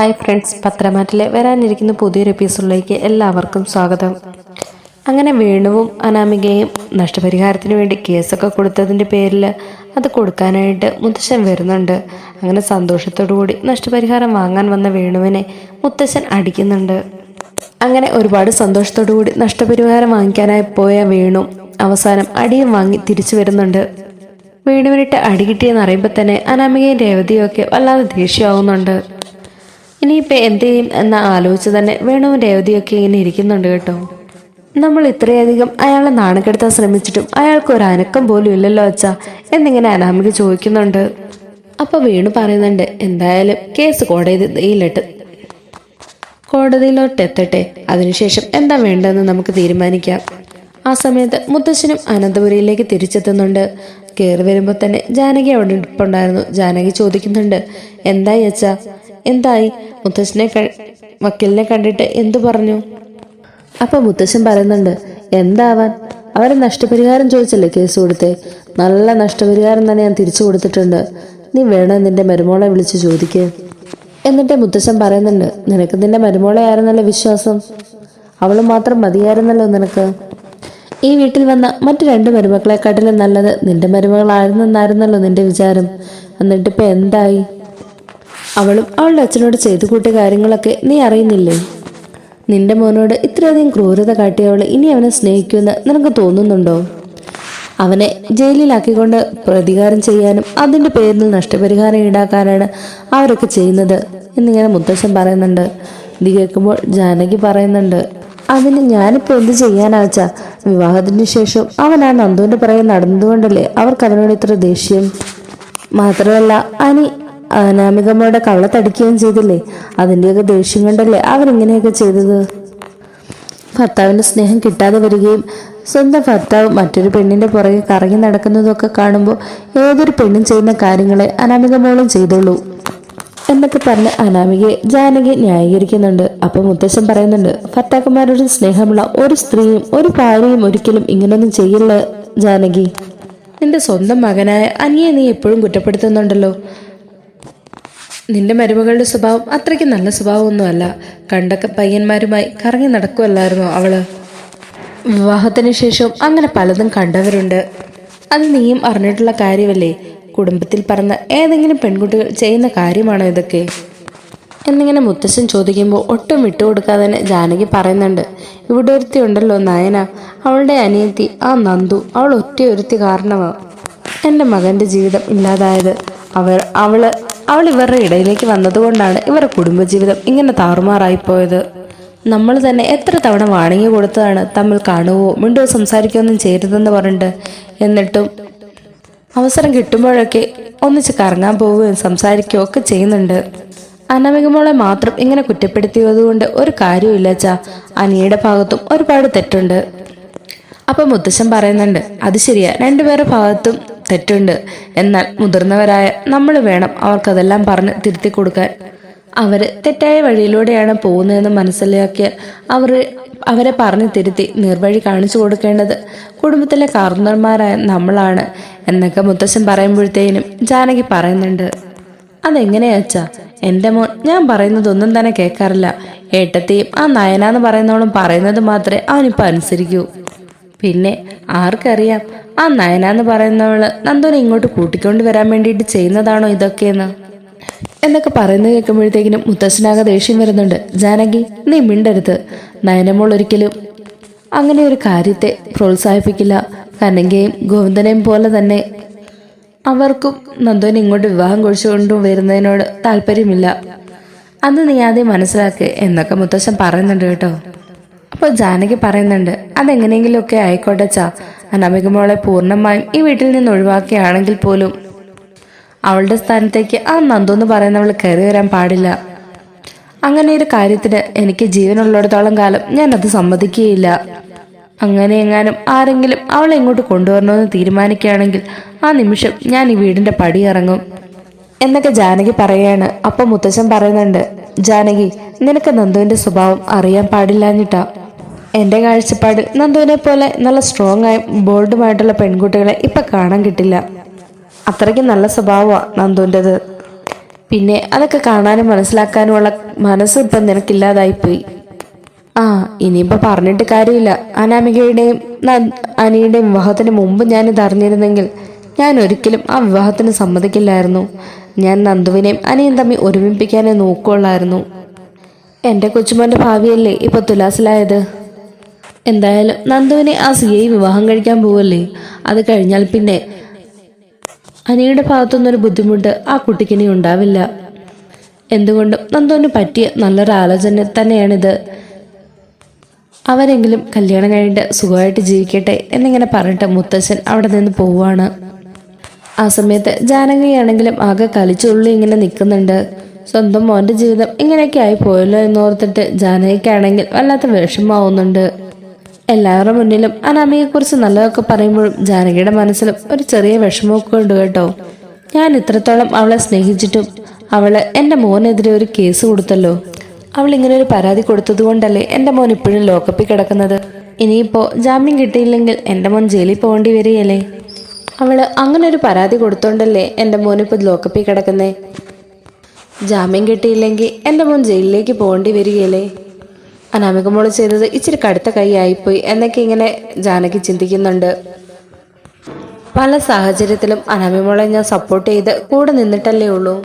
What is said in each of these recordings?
Hi friends പത്രമാറ്റിലെ വരാനിരിക്കുന്ന പുതിയൊരു എപ്പിസോഡിലേക്ക് എല്ലാവർക്കും സ്വാഗതം. അങ്ങനെ വേണുവും അനാമികയും നഷ്ടപരിഹാരത്തിന് വേണ്ടി കേസൊക്കെ കൊടുത്തതിന്റെ പേരിൽ അത് കൊടുക്കാനായിട്ട് മുത്തശ്ശൻ വരുന്നുണ്ട്. അങ്ങനെ സന്തോഷത്തോടു കൂടി നഷ്ടപരിഹാരം വാങ്ങാൻ വന്ന വേണുവിനെ മുത്തശ്ശൻ അടിക്കുന്നുണ്ട്. അങ്ങനെ ഒരുപാട് സന്തോഷത്തോടു കൂടി നഷ്ടപരിഹാരം വാങ്ങിക്കാനായി പോയ വേണു അവസാനം അടിയും വാങ്ങി തിരിച്ചു വരുന്നുണ്ട്. വേണുവിനിട്ട് അടി കിട്ടിയെന്ന് അറിയുമ്പോൾ തന്നെ അനാമികയും രേവതിയും ഒക്കെ വല്ലാതെ ദേഷ്യമാവുന്നുണ്ട് ഇനിയിപ്പോൾ എന്ത് ചെയ്യും എന്ന ആലോചിച്ച് തന്നെ വേണുവും രേവതിയൊക്കെ ഇങ്ങനെ ഇരിക്കുന്നുണ്ട് കേട്ടോ. നമ്മൾ ഇത്രയധികം അയാളെ നാണക്കെടുത്താൻ ശ്രമിച്ചിട്ടും അയാൾക്ക് ഒരു അനക്കം പോലും ഇല്ലല്ലോ അച്ഛാ എന്നിങ്ങനെ അനാമിക ചോദിക്കുന്നുണ്ട്. അപ്പൊ വേണു പറയുന്നുണ്ട് എന്തായാലും കേസ് കോടതിയിലിട്ട് കോടതിയിലോട്ട് എത്തട്ടെ. അതിനുശേഷം എന്താ വേണ്ടതെന്ന് നമുക്ക് തീരുമാനിക്കാം. ആ സമയത്ത് മുത്തശ്ശനും അനന്തപുരിയിലേക്ക് തിരിച്ചെത്തുന്നുണ്ട്. കയറി വരുമ്പോൾ തന്നെ ജാനകി അവിടെ ഇരിപ്പുണ്ടായിരുന്നു. ജാനകി ചോദിക്കുന്നുണ്ട് എന്തായി അച്ഛാ? എന്തായി? മുത്തശ്ശനെ വക്കീലിനെ കണ്ടിട്ട് എന്തു പറഞ്ഞു? അപ്പൊ മുത്തശ്ശൻ പറയുന്നുണ്ട് എന്താവാൻ? അവരെ നഷ്ടപരിഹാരം ചോദിച്ചല്ലേ കേസ് കൊടുത്തേ? നല്ല നഷ്ടപരിഹാരം തന്നെ ഞാൻ തിരിച്ചു കൊടുത്തിട്ടുണ്ട്. നീ വേണം നിന്റെ മരുമോളെ വിളിച്ച് ചോദിക്കേ. എന്നിട്ട് മുത്തശ്ശൻ പറയുന്നുണ്ട് നിനക്ക് നിന്റെ മരുമോളെ ആയിരുന്നല്ലോ വിശ്വാസം? അവൾ മാത്രം മതിയായിരുന്നല്ലോ നിനക്ക്. ഈ വീട്ടിൽ വന്ന മറ്റു രണ്ട് മരുമക്കളെക്കാട്ടിലും നല്ലത് നിന്റെ മരുമകളായിരുന്നെന്നായിരുന്നല്ലോ നിന്റെ വിചാരം. എന്നിട്ടിപ്പോ എന്തായി? അവളും അവളുടെ അച്ഛനോട് ചെയ്തു കൂട്ടിയ കാര്യങ്ങളൊക്കെ നീ അറിയുന്നില്ലേ? നിന്റെ മോനോട് ഇത്രയധികം ക്രൂരത കാട്ടിയവൾ ഇനി അവനെ സ്നേഹിക്കുമെന്ന് നിനക്ക് തോന്നുന്നുണ്ടോ? അവനെ ജയിലിലാക്കിക്കൊണ്ട് പ്രതികാരം ചെയ്യാനും അതിന്റെ പേരിൽ നഷ്ടപരിഹാരം ഈടാക്കാനാണ് അവരൊക്കെ ചെയ്യുന്നത് എന്നിങ്ങനെ മുത്തശ്ശൻ പറയുന്നുണ്ട്. ഇത് കേൾക്കുമ്പോൾ ജാനകി പറയുന്നുണ്ട് അതിന് ഞാനിപ്പോൾ എന്ത് ചെയ്യാനാച്ചാ? വിവാഹത്തിന് ശേഷം അവനാ പുറകെ പിറകെ നടന്നതുകൊണ്ടല്ലേ അവർക്ക് അവനോട് ഇത്ര ദേഷ്യം? മാത്രമല്ല അനി അനാമികമ്മയുടെ കള്ളത്തടിക്കുകയും ചെയ്തില്ലേ? അതിന്റെയൊക്കെ ദേഷ്യം കൊണ്ടല്ലേ അവരിങ്ങനെയൊക്കെ ചെയ്തത്? ഭർത്താവിന്റെ സ്നേഹം കിട്ടാതെ വരികയും സ്വന്തം ഭർത്താവ് മറ്റൊരു പെണ്ണിന്റെ പുറകെ കറങ്ങി നടക്കുന്നതൊക്കെ കാണുമ്പോൾ ഏതൊരു പെണ്ണും ചെയ്യുന്ന കാര്യങ്ങളെ അനാമിക മോളും ചെയ്തോളൂ എന്നൊക്കെ പറഞ്ഞ് അനാമികയെ ജാനകി ന്യായീകരിക്കുന്നുണ്ട്. അപ്പം മുത്തശ്ശൻ പറയുന്നുണ്ട് ഭർത്താക്കന്മാരോട് സ്നേഹമുള്ള ഒരു സ്ത്രീയും ഒരു ഭാര്യയും ഒരിക്കലും ഇങ്ങനൊന്നും ചെയ്യില്ല ജാനകി. എന്റെ സ്വന്തം മകനായ അനിയെ നീ എപ്പോഴും കുറ്റപ്പെടുത്തുന്നുണ്ടല്ലോ. നിന്റെ മരുമകളുടെ സ്വഭാവം അത്രയ്ക്ക് നല്ല സ്വഭാവമൊന്നുമല്ല. കണ്ടൊക്കെ പയ്യന്മാരുമായി കറങ്ങി നടക്കുമല്ലായിരുന്നോ അവൾ? വിവാഹത്തിന് ശേഷം അങ്ങനെ പലതും കണ്ടവരുണ്ട്. അത് നീയും അറിഞ്ഞിട്ടുള്ള കാര്യമല്ലേ? കുടുംബത്തിൽ പറഞ്ഞ ഏതെങ്കിലും പെൺകുട്ടികൾ ചെയ്യുന്ന കാര്യമാണോ ഇതൊക്കെ? എന്നിങ്ങനെ മുത്തശ്ശൻ ചോദിക്കുമ്പോൾ ഒട്ടും വിട്ടുകൊടുക്കാതെ തന്നെ ജാനകി പറയുന്നുണ്ട് ഇവിടെ ഒരുത്തി ഉണ്ടല്ലോ നയന. അവളുടെ അനിയത്തി ആ നന്ദു അവൾ ഒറ്റ ഒരുത്തി കാരണമാണ് എന്റെ മകന്റെ ജീവിതം ഇല്ലാതായത്. അവർ അവൾ അവൾ ഇവരുടെ ഇടയിലേക്ക് വന്നതുകൊണ്ടാണ് ഇവരുടെ കുടുംബജീവിതം ഇങ്ങനെ താറുമാറായിപ്പോയത് നമ്മൾ തന്നെ എത്ര തവണ വാണിങ്ങി കൊടുത്തതാണ് തമ്മിൽ കാണുവോ മിണ്ടോ സംസാരിക്കുകയോ ഒന്നും ചെയ്യരുതെന്ന് പറഞ്ഞിട്ട് എന്നിട്ടും അവസരം കിട്ടുമ്പോഴൊക്കെ ഒന്നിച്ച് കറങ്ങാൻ പോവുകയും സംസാരിക്കുകയോ ഒക്കെ ചെയ്യുന്നുണ്ട്. അനാമികമോളെ മാത്രം ഇങ്ങനെ കുറ്റപ്പെടുത്തിയതുകൊണ്ട് ഒരു ചാ അനിയുടെ ഭാഗത്തും ഒരുപാട് തെറ്റുണ്ട്. അപ്പൊ മുത്തശ്ശൻ പറയുന്നുണ്ട് അത് ശരിയാ. രണ്ടുപേരുടെ ഭാഗത്തും തെറ്റുണ്ട്. എന്നാൽ മുതിർന്നവരായ നമ്മൾ വേണം അവർക്കതെല്ലാം പറഞ്ഞ് തിരുത്തി കൊടുക്കാൻ അവർ തെറ്റായ വഴിയിലൂടെയാണ് പോകുന്നതെന്ന് മനസ്സിലാക്കിയ അവർ അവരെ പറഞ്ഞു തിരുത്തി നിർവഴി കാണിച്ചു കൊടുക്കേണ്ടത് കുടുംബത്തിലെ കാർന്നന്മാരായ നമ്മളാണ് എന്നൊക്കെ മുത്തശ്ശൻ പറയുമ്പോഴത്തേനും ജാനകി പറയുന്നുണ്ട്. അതെങ്ങനെയാച്ചാ? എന്റെ മോൻ ഞാൻ പറയുന്നതൊന്നും തന്നെ കേൾക്കാറില്ല. ഏട്ടത്തെയും ആ നയനാന്ന് പറയുന്നവളും പറയുന്നത് മാത്രമേ അവനിപ്പോ അനുസരിക്കൂ. പിന്നെ ആർക്കറിയാം? ആ നയന എന്ന് പറയുന്നവൾ നന്ദോനെ ഇങ്ങോട്ട് കൂട്ടിക്കൊണ്ട് വരാൻ വേണ്ടിയിട്ട് ചെയ്യുന്നതാണോ ഇതൊക്കെയെന്ന്. എന്നൊക്കെ പറയുന്നത് കേൾക്കുമ്പോഴത്തേക്കിനും മുത്തശ്ശനാകെ ദേഷ്യം വരുന്നുണ്ട്. ജാനകി നീ മിണ്ടരുത്. നയനമോൾ ഒരിക്കലും അങ്ങനെ ഒരു കാര്യത്തെ പ്രോത്സാഹിപ്പിക്കില്ല. കനകയും ഗോവിന്ദനെയും പോലെ തന്നെ അവർക്കും നന്ദുവിനെ ഇങ്ങോട്ട് വിവാഹം കഴിച്ചുകൊണ്ടു വരുന്നതിനോട് താല്പര്യമില്ല. അന്ന് നീ ആദ്യം മനസ്സിലാക്കുക എന്നൊക്കെ മുത്തശ്ശൻ പറയുന്നുണ്ട് കേട്ടോ. അപ്പോൾ ജാനകി പറയുന്നുണ്ട് അതെങ്ങനെയെങ്കിലുമൊക്കെ ആയിക്കോട്ടെ ചാ അനാമിക മോളെ പൂർണമായും ഈ വീട്ടിൽ നിന്ന് ഒഴിവാക്കുകയാണെങ്കിൽ പോലും അവളുടെ സ്ഥാനത്തേക്ക് ആ നന്ദു എന്ന് പറയുന്നവൾ കയറി വരാൻ പാടില്ല. അങ്ങനെ ഒരു കാര്യത്തിന് എനിക്ക് ജീവനുള്ളിടത്തോളം കാലം ഞാൻ അത് സമ്മതിക്കുകയില്ല. അങ്ങനെ എങ്ങാനും ആരെങ്കിലും അവളെ ഇങ്ങോട്ട് കൊണ്ടുവരണമെന്ന് തീരുമാനിക്കുകയാണെങ്കിൽ ആ നിമിഷം ഞാൻ ഈ വീടിന്റെ പടി ഇറങ്ങും. എന്നൊക്കെ ജാനകി പറയാണ് അപ്പൊ മുത്തച്ഛൻ പറയുന്നുണ്ട് ജാനകി നിനക്ക് നന്ദുവിന്റെ സ്വഭാവം അറിയാൻ പാടില്ലാഞ്ഞിട്ടാ. എന്റെ കാഴ്ചപ്പാടിൽ നന്ദുവിനെ പോലെ നല്ല സ്ട്രോങ് ആയും ബോൾഡുമായിട്ടുള്ള പെൺകുട്ടികളെ ഇപ്പൊ കാണാൻ കിട്ടില്ല. അത്രയ്ക്ക് നല്ല സ്വഭാവമാണ് നന്ദുവിന്റെത് പിന്നെ അതൊക്കെ കാണാനും മനസ്സിലാക്കാനുമുള്ള മനസ്സ് ഇപ്പം നിനക്കില്ലാതായിപ്പോയി ആ ഇനിയിപ്പോ പറഞ്ഞിട്ട് കാര്യമില്ല. അനാമികയുടെയും അനിയുടെയും വിവാഹത്തിന് മുമ്പ് ഞാനിത് അറിഞ്ഞിരുന്നെങ്കിൽ ഞാൻ ഒരിക്കലും ആ വിവാഹത്തിന് സമ്മതിക്കില്ലായിരുന്നു. ഞാൻ നന്ദുവിനെയും അനിയും തമ്മിൽ ഒരുമിപ്പിക്കാനേ നോക്കുള്ളായിരുന്നു. എന്റെ കൊച്ചുമോന്റെ ഭാവിയല്ലേ ഇപ്പൊ തുലാസിലായത്? എന്തായാലും നന്ദുവിനെ ആ സി ഐ വിവാഹം കഴിക്കാൻ പോവല്ലേ? അത് കഴിഞ്ഞാൽ പിന്നെ അനിയുടെ ഭാഗത്തുനിന്നൊരു ബുദ്ധിമുട്ട് ആ കുട്ടിക്കിനി ഉണ്ടാവില്ല. എന്തുകൊണ്ടും നന്ദുവിന് പറ്റിയ നല്ലൊരു ആലോചന തന്നെയാണിത്. അവരെങ്കിലും കല്യാണം കഴിഞ്ഞിട്ട് സുഖമായിട്ട് ജീവിക്കട്ടെ എന്നിങ്ങനെ പറഞ്ഞിട്ട് മുത്തശ്ശൻ അവിടെ നിന്ന് പോവാണ് ആ സമയത്ത് ജാനകിയാണെങ്കിലും ആകെ കളിച്ചുള്ളി ഇങ്ങനെ നിൽക്കുന്നുണ്ട്. സ്വന്തം മോന്റെ ജീവിതം ഇങ്ങനെയൊക്കെ ആയി പോയല്ലോ എന്നോർത്തിട്ട് ജാനകിക്കാണെങ്കിൽ വല്ലാത്ത വിഷമാവുന്നുണ്ട് എല്ലാവരുടെ മുന്നിലും അനാമികയെക്കുറിച്ച് നല്ലതൊക്കെ പറയുമ്പോഴും ജാനകിയുടെ മനസ്സിലും ഒരു ചെറിയ വിഷമമൊക്കെ ഉണ്ട് കേട്ടോ. ഞാൻ ഇത്രത്തോളം അവളെ സ്നേഹിച്ചിട്ടും അവൾ എന്റെ മോനെതിരെ ഒരു കേസ് കൊടുത്തല്ലോ. അവൾ ഇങ്ങനെ ഒരു പരാതി കൊടുത്തത് കൊണ്ടല്ലേ എന്റെ മോൻ ഇപ്പോഴും ലോക്കപ്പിൽ കിടക്കുന്നത്? ഇനിയിപ്പോ ജാമ്യം കിട്ടിയില്ലെങ്കിൽ എന്റെ മോൻ ജയിലിൽ പോകേണ്ടി വരികയല്ലേ? അവൾ അങ്ങനെ ഒരു പരാതി കൊടുത്തോണ്ടല്ലേ എന്റെ മോനിപ്പോൾ ലോക്കപ്പിൽ കിടക്കുന്നേ? ജാമ്യം കിട്ടിയില്ലെങ്കിൽ എന്റെ മോൻ ജയിലിലേക്ക് പോകേണ്ടി വരികയല്ലേ? അനാമിക മോൾ ചെയ്തത് ഇച്ചിരി കടുത്ത കൈ ആയിപ്പോയി എന്നൊക്കെ ഇങ്ങനെ ജാനകി ചിന്തിക്കുന്നുണ്ട്. പല സാഹചര്യത്തിലും അനാമിമോളെ ഞാൻ സപ്പോർട്ട് ചെയ്ത് കൂടെ നിന്നിട്ടല്ലേ ഉള്ളൂ.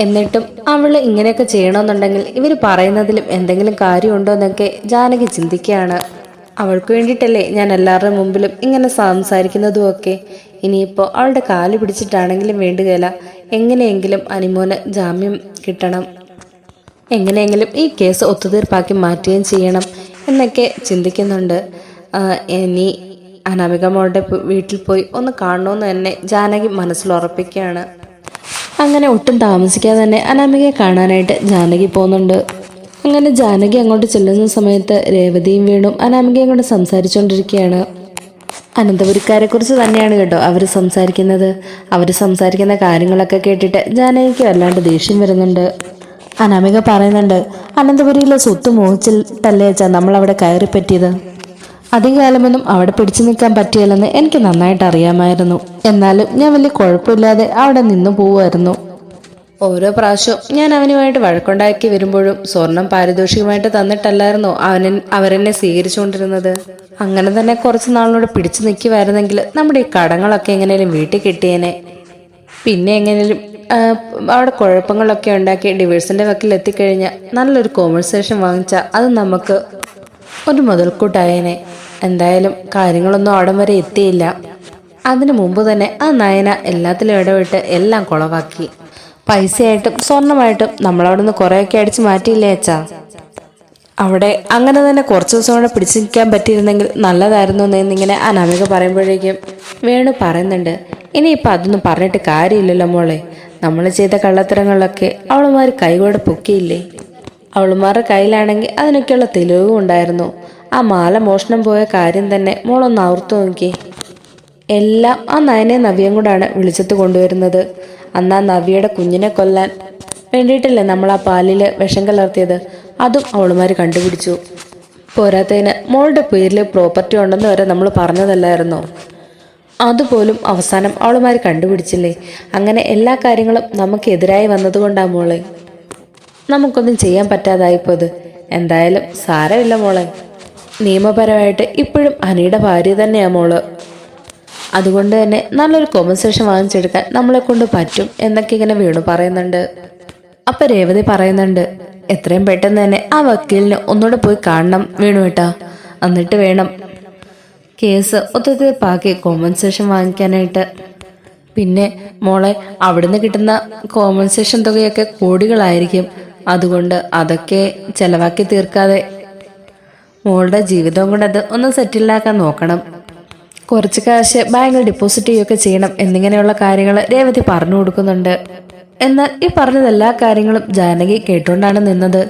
എന്നിട്ടും അവൾ ഇങ്ങനെയൊക്കെ ചെയ്യണമെന്നുണ്ടെങ്കിൽ ഇവർ പറയുന്നതിലും എന്തെങ്കിലും കാര്യമുണ്ടോ എന്നൊക്കെ ജാനകി ചിന്തിക്കുകയാണ്. അവൾക്ക് വേണ്ടിയിട്ടല്ലേ ഞാൻ എല്ലാവരുടെ മുമ്പിലും ഇങ്ങനെ സംസാരിക്കുന്നതും ഒക്കെ ഇനിയിപ്പോൾ അവളുടെ കാൽ പിടിച്ചിട്ടാണെങ്കിലും വേണ്ടുകയില്ല എങ്ങനെയെങ്കിലും അനിമോന് ജാമ്യം കിട്ടണം. എങ്ങനെയെങ്കിലും ഈ കേസ് ഒത്തുതീർപ്പാക്കി മാറ്റുകയും ചെയ്യണം എന്നൊക്കെ ചിന്തിക്കുന്നുണ്ട്. ഇനി അനാമിക മോളുടെ വീട്ടിൽ പോയി ഒന്ന് കാണണമെന്ന് തന്നെ ജാനകി മനസ്സിൽ ഉറപ്പിക്കുകയാണ്. അങ്ങനെ ഒട്ടും താമസിക്കാതെ തന്നെ അനാമികയെ കാണാനായിട്ട് ജാനകി പോകുന്നുണ്ട്. അങ്ങനെ ജാനകി അങ്ങോട്ട് ചെല്ലുന്ന സമയത്ത് രേവതിയും വീണും. അനാമികയും കൊണ്ട് സംസാരിച്ചുകൊണ്ടിരിക്കുകയാണ് അനന്തപുരിക്കാരെ കുറിച്ച് തന്നെയാണ് കേട്ടോ അവർ സംസാരിക്കുന്നത്. അവർ സംസാരിക്കുന്ന കാര്യങ്ങളൊക്കെ കേട്ടിട്ട് ജാനകിക്ക് വല്ലാണ്ട് ദേഷ്യം വരുന്നുണ്ട്. അനാമിക പറയുന്നുണ്ട് അനന്തപുരിയിലെ സ്വത്ത് മോഹിച്ചിട്ടല്ലേ അച്ഛാ നമ്മൾ അവിടെ കയറി പറ്റിയത്. അധികകാലമൊന്നും അവിടെ പിടിച്ചു നിൽക്കാൻ പറ്റിയില്ലെന്ന് എനിക്ക് നന്നായിട്ട് അറിയാമായിരുന്നു. എന്നാലും ഞാൻ വലിയ കുഴപ്പമില്ലാതെ അവിടെ നിന്നു പോവുമായിരുന്നു. ഓരോ പ്രാവശ്യവും ഞാൻ അവനുമായിട്ട് വഴക്കുണ്ടാക്കി വരുമ്പോഴും സ്വർണം പാരിതോഷികമായിട്ട് തന്നിട്ടല്ലായിരുന്നോ അവനെ അവരെന്നെ സ്വീകരിച്ചുകൊണ്ടിരുന്നത്? അങ്ങനെ തന്നെ കുറച്ച് നാളിനോട് പിടിച്ചു നിൽക്കുമായിരുന്നെങ്കിൽ നമ്മുടെ ഈ കടങ്ങളൊക്കെ എങ്ങനെയും വീട്ടിൽ കിട്ടിയേനെ. പിന്നെ എങ്ങനെയും അവിടെ കുഴപ്പങ്ങളൊക്കെ ഉണ്ടാക്കി ഡിവേഴ്സിന്റെ വക്കിൽ എത്തിക്കഴിഞ്ഞാൽ നല്ലൊരു കോമ്പൻസേഷൻ വാങ്ങിച്ചാൽ അത് നമുക്ക് ഒരു മുതൽക്കൂട്ടായേനെ. എന്തായാലും കാര്യങ്ങളൊന്നും അവിടം വരെ എത്തിയില്ല. അതിനു മുമ്പ് തന്നെ ആ നയന എല്ലാത്തിലും ഇടപെട്ട് എല്ലാം കുളവാക്കി. പൈസയായിട്ടും സ്വർണമായിട്ടും നമ്മളവിടെ നിന്ന് കുറേയൊക്കെ അടിച്ചു മാറ്റിയില്ലേ അച്ഛാ? അവിടെ അങ്ങനെ തന്നെ കുറച്ച് ദിവസം കൂടെ പിടിച്ചു നിൽക്കാൻ പറ്റിയിരുന്നെങ്കിൽ നല്ലതായിരുന്നു എന്നിങ്ങനെ അനാമിക പറയുമ്പോഴേക്കും വേണു പറയുന്നുണ്ട്. ഇനിയിപ്പോൾ അതൊന്നും പറഞ്ഞിട്ട് കാര്യമില്ലല്ലോ മോളെ. നമ്മൾ ചെയ്ത കള്ളത്തരങ്ങളിലൊക്കെ അവളുമാർ കൈകൂടെ പൊക്കിയില്ലേ? അവളുമാരുടെ കയ്യിലാണെങ്കിൽ അതിനൊക്കെയുള്ള തെളിവും ഉണ്ടായിരുന്നു. ആ മാല മോഷണം പോയ കാര്യം തന്നെ മോളൊന്ന് ഓർത്തു നോക്കി എല്ലാം ആ നയനെ നവ്യം കൂടാണ് വിളിച്ചത്ത് കൊണ്ടുവരുന്നത്. അന്ന് ആ നവ്യയുടെ കുഞ്ഞിനെ കൊല്ലാൻ വേണ്ടിയിട്ടല്ലേ നമ്മൾ ആ പാലിൽ വിഷം കലർത്തിയത്. അതും അവളുമാർ കണ്ടുപിടിച്ചു. പോരാത്തതിന് മോളുടെ പേരിൽ പ്രോപ്പർട്ടി ഉണ്ടെന്ന് വരെ നമ്മൾ പറഞ്ഞതല്ലായിരുന്നോ? അതുപോലും അവസാനം അവളുമാർ കണ്ടുപിടിച്ചില്ലേ? അങ്ങനെ എല്ലാ കാര്യങ്ങളും നമുക്കെതിരായി വന്നതുകൊണ്ടാ മോളെ. നമുക്കൊന്നും ചെയ്യാൻ പറ്റാതായിപ്പോത് എന്തായാലും സാരമില്ല മോളെ. നിയമപരമായിട്ട് ഇപ്പോഴും അനിയുടെ ഭാര്യ തന്നെയാ മോൾ. അതുകൊണ്ട് തന്നെ നല്ലൊരു കോമ്പൻസേഷൻ വാങ്ങിച്ചെടുക്കാൻ നമ്മളെ കൊണ്ട് പറ്റും എന്നൊക്കെ ഇങ്ങനെ വീണു പറയുന്നുണ്ട്. അപ്പൊ രേവതി പറയുന്നുണ്ട് എത്രയും പെട്ടെന്ന് തന്നെ ആ വക്കീലിനെ ഒന്നുകൂടെ പോയി കാണണം വീണു കേട്ടാ എന്നിട്ട് വേണം കേസ് ഒത്തുതീർപ്പാക്കി കോമ്പൻസേഷൻ വാങ്ങിക്കാനായിട്ട്. പിന്നെ മോളെ അവിടുന്ന് കിട്ടുന്ന കോമ്പൻസേഷൻ തുകയൊക്കെ കോടികളായിരിക്കും. അതുകൊണ്ട് അതൊക്കെ ചെലവാക്കി തീർക്കാതെ മോളുടെ ജീവിതം കൊണ്ട് അത് ഒന്ന് സെറ്റിലാക്കാൻ നോക്കണം. കുറച്ച് കാശ് ബാങ്കിൽ ഡെപ്പോസിറ്റ് ചെയ്യുകയൊക്കെ ചെയ്യണം എന്നിങ്ങനെയുള്ള കാര്യങ്ങൾ രേവതി പറഞ്ഞു കൊടുക്കുന്നുണ്ട്. എന്നാൽ ഈ പറഞ്ഞത് എല്ലാ കാര്യങ്ങളും ജാനകി കേട്ടുകൊണ്ടാണ് നിന്നത്.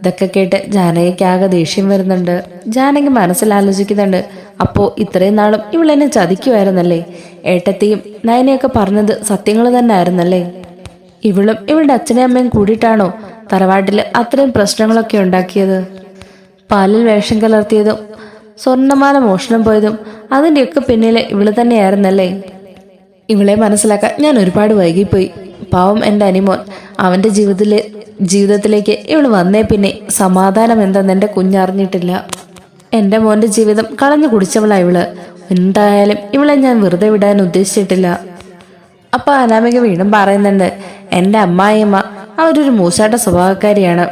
ഇതൊക്കെ കേട്ട് ജാനകിക്ക് ആകെ ദേഷ്യം വരുന്നുണ്ട്. ജാനകി മനസ്സിൽ ആലോചിക്കുന്നുണ്ട് അപ്പോ ഇത്രയും നാളും ഇവളെന്നെ ചതിക്കുമായിരുന്നല്ലേ ഏട്ടത്തെയും നയനയൊക്കെ പറഞ്ഞത് സത്യങ്ങൾ തന്നെ ആയിരുന്നല്ലേ ഇവളും ഇവളുടെ അച്ഛനെയും അമ്മയും കൂടിയിട്ടാണോ തറവാട്ടിൽ അത്രയും പ്രശ്നങ്ങളൊക്കെ ഉണ്ടാക്കിയത്? പാലിൽ വേഷം കലർത്തിയതും സ്വർണമാല മോഷണം പോയതും അതിന്റെയൊക്കെ പിന്നിലെ ഇവൾ തന്നെയായിരുന്നല്ലേ? ഇവളെ മനസ്സിലാക്കാൻ ഞാൻ ഒരുപാട് വൈകിപ്പോയി. പാവം എന്റെ അനിമോൻ അവന്റെ ജീവിതത്തിലെ ജീവിതത്തിലേക്ക് ഇവൾ വന്നേ പിന്നെ സമാധാനം എന്തെന്ന് എന്റെ കുഞ്ഞറിഞ്ഞിട്ടില്ല. എന്റെ മോന്റെ ജീവിതം കളഞ്ഞു കുടിച്ചവളാ ഇവൾ. എന്തായാലും ഇവളെ ഞാൻ വെറുതെ വിടാൻ ഉദ്ദേശിച്ചിട്ടില്ല. അപ്പൊ അനാമിക വീണ്ടും പറയുന്നുണ്ട് എന്റെ അമ്മായിയമ്മ അവരൊരു മൂശാട്ട സ്വഭാവക്കാരിയാണ്.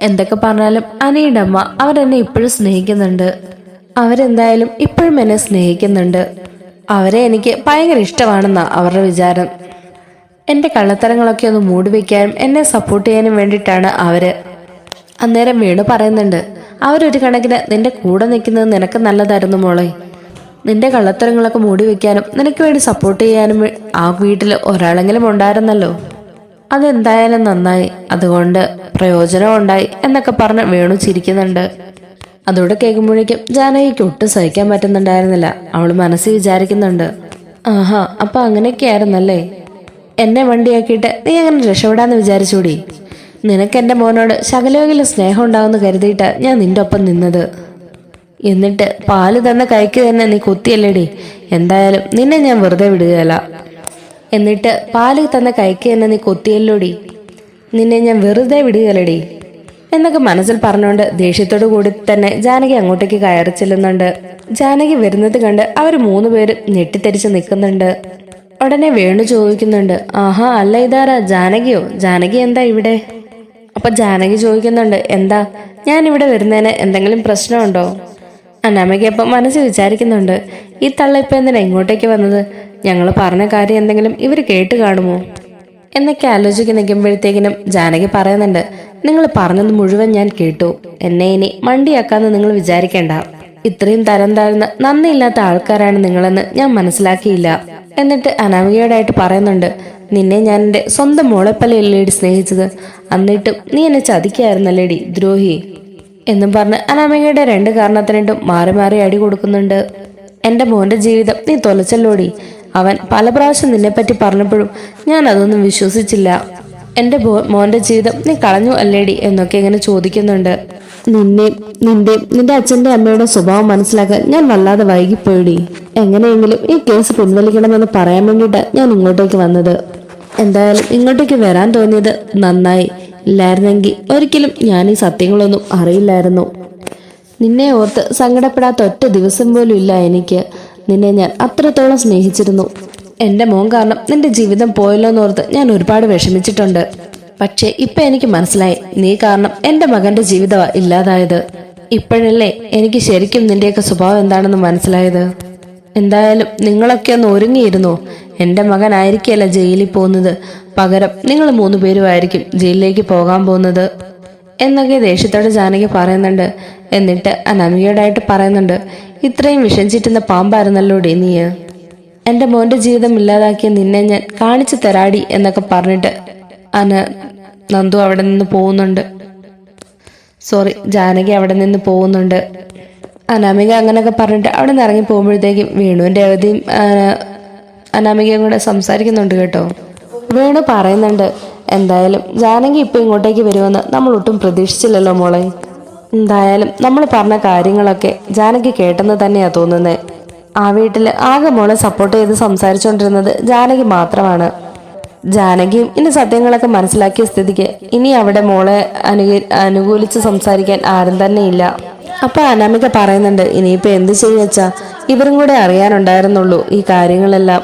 എന്തൊക്കെ പറഞ്ഞാലും അനിയുടെ അമ്മ അവരെന്നെ ഇപ്പോഴും സ്നേഹിക്കുന്നുണ്ട്. അവരെന്തായാലും ഇപ്പോഴും എന്നെ സ്നേഹിക്കുന്നുണ്ട്. അവരെ എനിക്ക് ഭയങ്കര ഇഷ്ടമാണെന്നാ അവരുടെ വിചാരം. എന്റെ കള്ളത്തരങ്ങളൊക്കെ ഒന്ന് മൂടിവെക്കാനും എന്നെ സപ്പോർട്ട് ചെയ്യാനും വേണ്ടിയിട്ടാണ് അവർ. അന്നേരം വീണു പറയുന്നുണ്ട് അവരൊരു കണക്കിന് നിന്റെ കൂടെ നിൽക്കുന്നത് നിനക്ക് നല്ലതായിരുന്നു മോളെ. നിന്റെ കള്ളത്തരങ്ങളൊക്കെ മൂടി വെക്കാനും നിനക്ക് വേണ്ടി സപ്പോർട്ട് ചെയ്യാനും ആ വീട്ടിൽ ഒരാളെങ്കിലും ഉണ്ടായിരുന്നല്ലോ. അതെന്തായാലും നന്നായി. അതുകൊണ്ട് പ്രയോജനം ഉണ്ടായി എന്നൊക്കെ പറഞ്ഞ് വേണു ചിരിക്കുന്നുണ്ട്. അതോടെ കേൾക്കുമ്പോഴേക്കും ജാനകിക്ക് ഒട്ടും സഹിക്കാൻ പറ്റുന്നുണ്ടായിരുന്നില്ല. അവൾ മനസ്സിൽ വിചാരിക്കുന്നുണ്ട് ആഹാ അപ്പൊ അങ്ങനെയൊക്കെയായിരുന്നല്ലേ? എന്നെ വണ്ടിയാക്കിയിട്ട് നീ അങ്ങനെ രക്ഷപ്പെടാന്ന് വിചാരിച്ചൂടി? നിനക്ക് എന്റെ മോനോട് ശകലമെങ്കിലും സ്നേഹം ഉണ്ടാവുമെന്ന് കരുതിയിട്ട് ഞാൻ നിന്റെ ഒപ്പം നിന്നത്. എന്നിട്ട് പാൽ തന്ന കൈക്ക് തന്നെ നീ കുത്തിയല്ലേടി? എന്തായാലും നിന്നെ ഞാൻ വെറുതെ വിടുകയല്ല. എന്നിട്ട് പാൽ തന്ന കൈക്ക് തന്നെ നീ കൊത്തിയല്ലോടി? നിന്നെ ഞാൻ വെറുതെ വിടുകയല്ലടി? എന്നൊക്കെ മനസ്സിൽ പറഞ്ഞുകൊണ്ട് ദേഷ്യത്തോടു കൂടി തന്നെ ജാനകി അങ്ങോട്ടേക്ക് കയറി ചെല്ലുന്നുണ്ട്. ജാനകി വരുന്നത് കണ്ട് അവർ മൂന്നുപേരും ഞെട്ടിത്തെരിച്ച് നിൽക്കുന്നുണ്ട്. ഉടനെ വേണു ചോദിക്കുന്നുണ്ട് ആഹാ അല്ല ഇതാരാ? ജാനകിയോ? ജാനകി എന്താ ഇവിടെ? അപ്പൊ ജാനകി ചോദിക്കുന്നുണ്ട് എന്താ? ഞാൻ ഇവിടെ വരുന്നതിന് എന്തെങ്കിലും പ്രശ്നമുണ്ടോ? അനാമയ്ക്ക് അപ്പം മനസ്സിൽ വിചാരിക്കുന്നുണ്ട് ഈ തള്ള ഇപ്പം എന്തിനാ ഇങ്ങോട്ടേക്ക് വന്നത്? ഞങ്ങൾ പറഞ്ഞ കാര്യം എന്തെങ്കിലും ഇവർ കേട്ട് കാണുമോ? എന്നൊക്കെ ആലോചിച്ച് നിൽക്കുമ്പോഴത്തേക്കിനും ജാനകി പറയുന്നുണ്ട് നിങ്ങൾ പറഞ്ഞത് മുഴുവൻ ഞാൻ കേട്ടു. എന്നെ ഇനി മണ്ടിയാക്കാന്ന് നിങ്ങൾ വിചാരിക്കേണ്ട. ഇത്രയും തരം താഴ്ന്ന നന്ദിയില്ലാത്ത ആൾക്കാരാണ് നിങ്ങളെന്ന് ഞാൻ മനസ്സിലാക്കിയില്ല. എന്നിട്ട് അനാമികയോടായിട്ട് പറയുന്നുണ്ട് നിന്നെ ഞാൻ എന്റെ സ്വന്തം മോളെപ്പലയല്ലേടി സ്നേഹിച്ചത്? എന്നിട്ടും നീ എന്നെ ചതിക്കായിരുന്നല്ലേടി ദ്രോഹി? എന്നും പറഞ്ഞ് അനാമികയുടെ രണ്ട് കാരണത്തിനിട്ടും മാറി മാറി അടി കൊടുക്കുന്നുണ്ട്. എന്റെ മോന്റെ ജീവിതം നീ തൊലച്ചല്ലോടി. അവൻ പല പ്രാവശ്യം നിന്നെപ്പറ്റി പറഞ്ഞപ്പോഴും ഞാൻ അതൊന്നും വിശ്വസിച്ചില്ല. എന്റെ മോന്റെ ജീവിതം നീ കളഞ്ഞു അല്ലേടി എന്നൊക്കെ ഇങ്ങനെ ചോദിക്കുന്നുണ്ട്. നിന്നെ നിന്റെ നിന്റെ അച്ഛന്റെ അമ്മയുടെ സ്വഭാവം മനസ്സിലാക്കാൻ ഞാൻ വല്ലാതെ വൈകിപ്പോയിടി. എങ്ങനെയെങ്കിലും ഈ കേസ് പിൻവലിക്കണമെന്ന് പറയാൻ വേണ്ടിട്ട് ഞാൻ ഇങ്ങോട്ടേക്ക് വന്നത്. എന്തായാലും ഇങ്ങോട്ടേക്ക് വരാൻ തോന്നിയത് നന്നായി. ഇല്ലായിരുന്നെങ്കിൽ ഒരിക്കലും ഞാൻ ഈ സത്യങ്ങളൊന്നും അറിയില്ലായിരുന്നു. നിന്നെ ഓർത്ത് സങ്കടപ്പെടാത്ത ഒറ്റ ദിവസം പോലും ഇല്ല എനിക്ക്. നിന്നെ ഞാൻ അത്രത്തോളം സ്നേഹിച്ചിരുന്നു. എന്റെ മോൻ കാരണം നിന്റെ ജീവിതം പോയല്ലോ എന്നോർത്ത് ഞാൻ ഒരുപാട് വിഷമിച്ചിട്ടുണ്ട്. പക്ഷേ ഇപ്പൊ എനിക്ക് മനസ്സിലായി നീ കാരണം എന്റെ മകന്റെ ജീവിതമാ ഇല്ലാതായത്. ഇപ്പോഴല്ലേ എനിക്ക് ശരിക്കും നിന്റെയൊക്കെ സ്വഭാവം എന്താണെന്ന് മനസ്സിലായത്? എന്തായാലും നിങ്ങളൊക്കെ ഒന്ന് ഒരുങ്ങിയിരുന്നു? എന്റെ മകനായിരിക്കല്ല ജയിലിൽ പോകുന്നത്? പകരം നിങ്ങൾ മൂന്ന് പേരുമായിരിക്കും ജയിലിലേക്ക് പോകാൻ പോകുന്നത്. എന്നൊക്കെ ദേഷ്യത്തോടെ ജാനകി പറയുന്നുണ്ട്. എന്നിട്ട് അനാമികയോടായിട്ട് പറയുന്നുണ്ട്. ഇത്രയും വിഷം ചീറ്റുന്ന പാമ്പായിരുന്നല്ലോ ഡി നീ എന്റെ മോന്റെ ജീവിതം ഇല്ലാതാക്കിയ നിന്നെ ഞാൻ കാണിച്ചു തരാടി എന്നൊക്കെ പറഞ്ഞിട്ട് അന നന്ദു അവിടെ നിന്ന് പോകുന്നുണ്ട്. സോറി ജാനകി അവിടെ നിന്ന് പോകുന്നുണ്ട്. അനാമിക അങ്ങനെയൊക്കെ പറഞ്ഞിട്ട് അവിടെ നിന്ന് ഇറങ്ങി പോകുമ്പോഴത്തേക്കും വേണുവിന്റെ അവധിയും അനാമികയും കൂടെ സംസാരിക്കുന്നുണ്ട് കേട്ടോ. വേണു പറയുന്നുണ്ട് എന്തായാലും ജാനകി ഇപ്പൊ ഇങ്ങോട്ടേക്ക് വരുമെന്ന് നമ്മൾ ഒട്ടും പ്രതീക്ഷിച്ചില്ലല്ലോ മോളെ. എന്തായാലും നമ്മൾ പറഞ്ഞ കാര്യങ്ങളൊക്കെ ജാനകി കേട്ടെന്ന് തന്നെയാ തോന്നുന്നത് ആ വീട്ടിൽ ആകെ മോളെ സപ്പോർട്ട് ചെയ്ത് സംസാരിച്ചുകൊണ്ടിരുന്നത് ജാനകി മാത്രമാണ്. ജാനകിയും ഇനി സത്യങ്ങളൊക്കെ മനസ്സിലാക്കിയ സ്ഥിതിക്ക് ഇനി അവിടെ മോളെ അനുക അനുകൂലിച്ച് സംസാരിക്കാൻ ആരും തന്നെ ഇല്ല. അപ്പൊ അനാമിക പറയുന്നുണ്ട് ഇനിയിപ്പോ എന്ത് ചെയ്യുവച്ചാ ഇവരും കൂടെ അറിയാനുണ്ടായിരുന്നുള്ളൂ ഈ കാര്യങ്ങളെല്ലാം.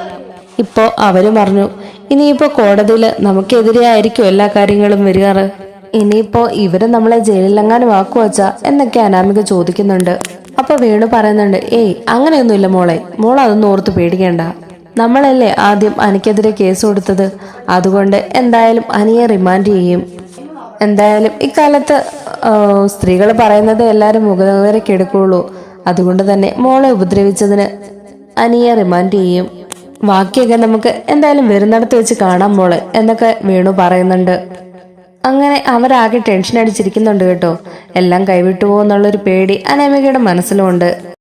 ഇപ്പോ അവരും പറഞ്ഞു ഇനിയിപ്പോ കോടതിയിൽ നമുക്കെതിരെ ആയിരിക്കും എല്ലാ കാര്യങ്ങളും വരികാറ്. ഇനിയിപ്പോ ഇവർ നമ്മളെ ജയിലിലെങ്ങാനും ആക്കുവച്ചാ എന്നൊക്കെ അനാമിക ചോദിക്കുന്നുണ്ട്. അപ്പൊ വേണു പറയുന്നുണ്ട് ഏയ് അങ്ങനെയൊന്നുമില്ല മോളെ. മോൾ അതൊന്നും ഓർത്ത് പേടിക്കേണ്ട. നമ്മളല്ലേ ആദ്യം അനിക്കെതിരെ കേസ് കൊടുത്തത്? അതുകൊണ്ട് എന്തായാലും അനിയെ റിമാൻഡ് ചെയ്യും. എന്തായാലും ഇക്കാലത്ത് സ്ത്രീകൾ പറയുന്നത് എല്ലാവരും മുഖവരയ്ക്ക് എടുക്കുള്ളൂ അതുകൊണ്ട് തന്നെ മോളെ ഉപദ്രവിച്ചതിന് അനിയെ റിമാൻഡ് ചെയ്യും. ബാക്കിയൊക്കെ നമുക്ക് എന്തായാലും വരുന്നിടത്ത് വെച്ച് കാണാം മോളെ എന്നൊക്കെ വേണു പറയുന്നുണ്ട്. അങ്ങനെ അവരാകെ ടെൻഷൻ അടിച്ചിരിക്കുന്നുണ്ട് കേട്ടോ. എല്ലാം കൈവിട്ടു പോകുന്നുള്ളൊരു പേടി അനാമികയുടെ മനസ്സിലുമുണ്ട്.